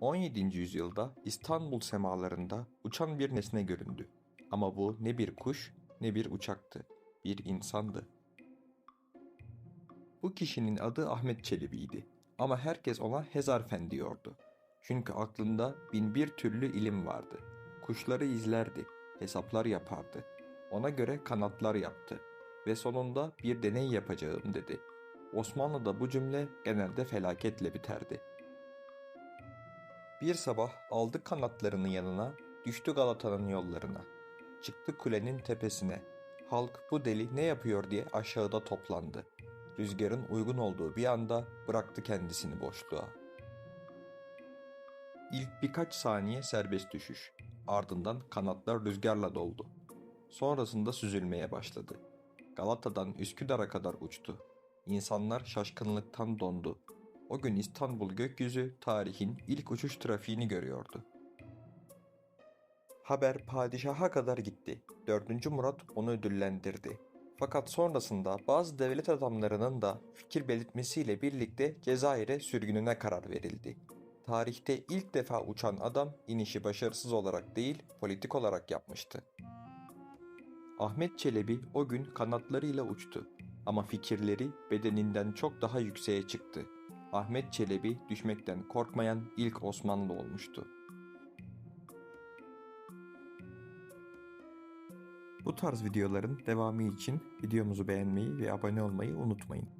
17. yüzyılda İstanbul semalarında uçan bir nesne göründü. Ama bu ne bir kuş ne bir uçaktı, bir insandı. Bu kişinin adı Ahmet Çelebi'ydi ama herkes ona Hezarfen diyordu. Çünkü aklında bin bir türlü ilim vardı. Kuşları izlerdi, hesaplar yapardı. Ona göre kanatlar yaptı ve sonunda bir deney yapacağım dedi. Osmanlı'da bu cümle genelde felaketle biterdi. Bir sabah aldı kanatlarını yanına, düştü Galata'nın yollarına. Çıktı kulenin tepesine. Halk bu deli ne yapıyor diye aşağıda toplandı. Rüzgarın uygun olduğu bir anda bıraktı kendisini boşluğa. İlk birkaç saniye serbest düşüş. Ardından kanatlar rüzgarla doldu. Sonrasında süzülmeye başladı. Galata'dan Üsküdar'a kadar uçtu. İnsanlar şaşkınlıktan dondu. O gün İstanbul gökyüzü tarihin ilk uçuş trafiğini görüyordu. Haber padişaha kadar gitti. 4. Murat onu ödüllendirdi. Fakat sonrasında bazı devlet adamlarının da fikir belirtmesiyle birlikte Cezayir'e sürgününe karar verildi. Tarihte ilk defa uçan adam inişi başarısız olarak değil politik olarak yapmıştı. Ahmet Çelebi o gün kanatlarıyla uçtu ama fikirleri bedeninden çok daha yükseğe çıktı. Ahmet Çelebi düşmekten korkmayan ilk Osmanlı olmuştu. Bu tarz videoların devamı için videomuzu beğenmeyi ve abone olmayı unutmayın.